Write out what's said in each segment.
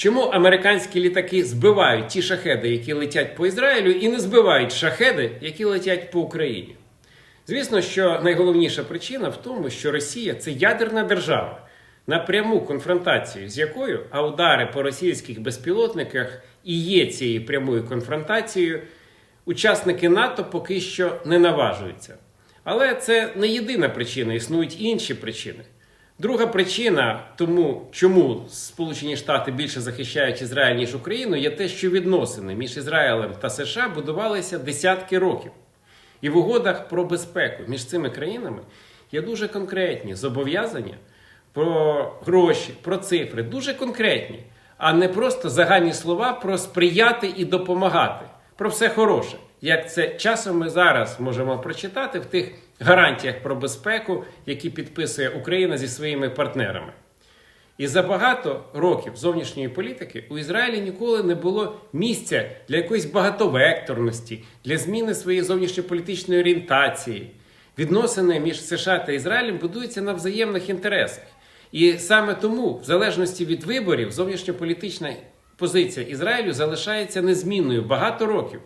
Чому американські літаки збивають ті шахеди, які летять по Ізраїлю, і не збивають шахеди, які летять по Україні? Звісно, що найголовніша причина в тому, що Росія це ядерна держава, на пряму конфронтацію з якою, а удари по російських безпілотниках і є цією прямою конфронтацією, учасники НАТО поки що не наважуються. Але це не єдина причина, існують інші причини. Друга причина, тому чому Сполучені Штати більше захищають Ізраїль ніж Україну, є те, що відносини між Ізраїлем та США будувалися десятки років. І в угодах про безпеку між цими країнами є дуже конкретні зобов'язання про гроші, про цифри, дуже конкретні, а не просто загальні слова про сприяти і допомагати, про все хороше. Як це часом ми зараз можемо прочитати в тих гарантіях про безпеку, які підписує Україна зі своїми партнерами. І за багато років зовнішньої політики у Ізраїлі ніколи не було місця для якоїсь багатовекторності, для зміни своєї зовнішньополітичної орієнтації. Відносини між США та Ізраїлем будуються на взаємних інтересах. І саме тому, в залежності від виборів, зовнішньополітична позиція Ізраїлю залишається незмінною багато років.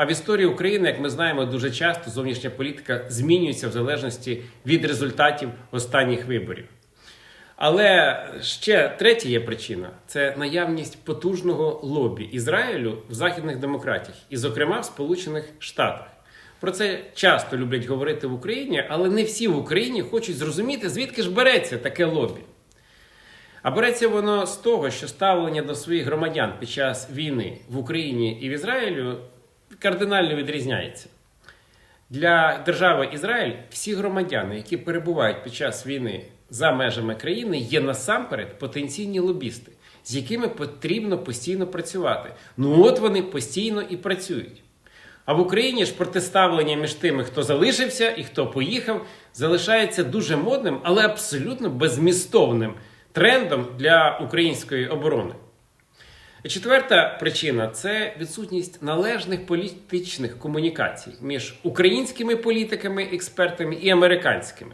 А в історії України, як ми знаємо, дуже часто зовнішня політика змінюється в залежності від результатів останніх виборів. Але ще третя є причина це наявність потужного лобі Ізраїлю в західних демократіях, і, зокрема, в Сполучених Штатах. Про це часто люблять говорити в Україні, але не всі в Україні хочуть зрозуміти, звідки ж береться таке лобі. А береться воно з того, що ставлення до своїх громадян під час війни в Україні і в Ізраїлю кардинально відрізняється. Для держави Ізраїль всі громадяни, які перебувають під час війни за межами країни, є насамперед потенційні лобісти, з якими потрібно постійно працювати. Ну от вони постійно і працюють. А в Україні ж протиставлення між тими, хто залишився і хто поїхав, залишається дуже модним, але абсолютно безмістовним трендом для української оборони. Четверта причина це відсутність належних політичних комунікацій між українськими політиками, експертами і американськими.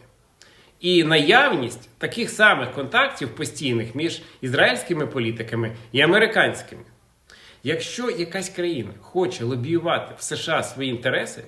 І наявність таких самих контактів постійних між ізраїльськими політиками і американськими. Якщо якась країна хоче лобіювати в США свої інтереси,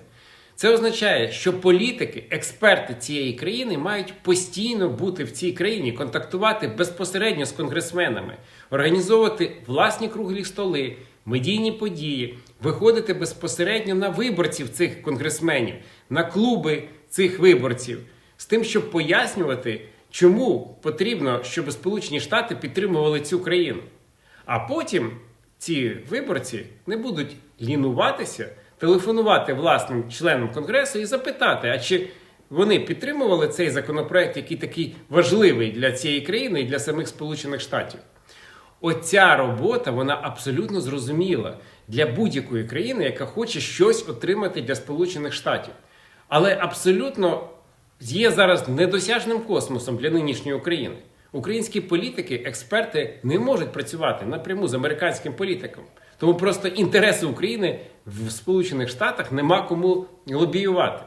це означає, що політики, експерти цієї країни мають постійно бути в цій країні, контактувати безпосередньо з конгресменами, організовувати власні круглі столи, медійні події, виходити безпосередньо на виборців цих конгресменів, на клуби цих виборців, з тим, щоб пояснювати, чому потрібно, щоб Сполучені Штати підтримували цю країну. А потім ці виборці не будуть лінуватися, телефонувати власним членам конгресу і запитати, а чи вони підтримували цей законопроект, який такий важливий для цієї країни і для самих Сполучених Штатів. Оця робота вона абсолютно зрозуміла для будь-якої країни, яка хоче щось отримати для Сполучених Штатів. Але абсолютно є зараз недосяжним космосом для нинішньої України. Українські політики, експерти не можуть працювати напряму з американським політиком. Тому просто інтереси України в Сполучених Штатах нема кому лобіювати.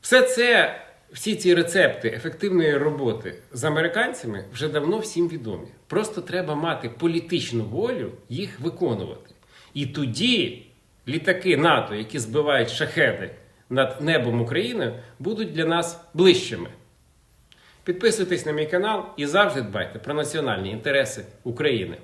Все це, всі ці рецепти ефективної роботи з американцями вже давно всім відомі. Просто треба мати політичну волю їх виконувати. І тоді літаки НАТО, які збивають шахеди над небом України, будуть для нас ближчими. Підписуйтесь на мій канал і завжди дбайте про національні інтереси України.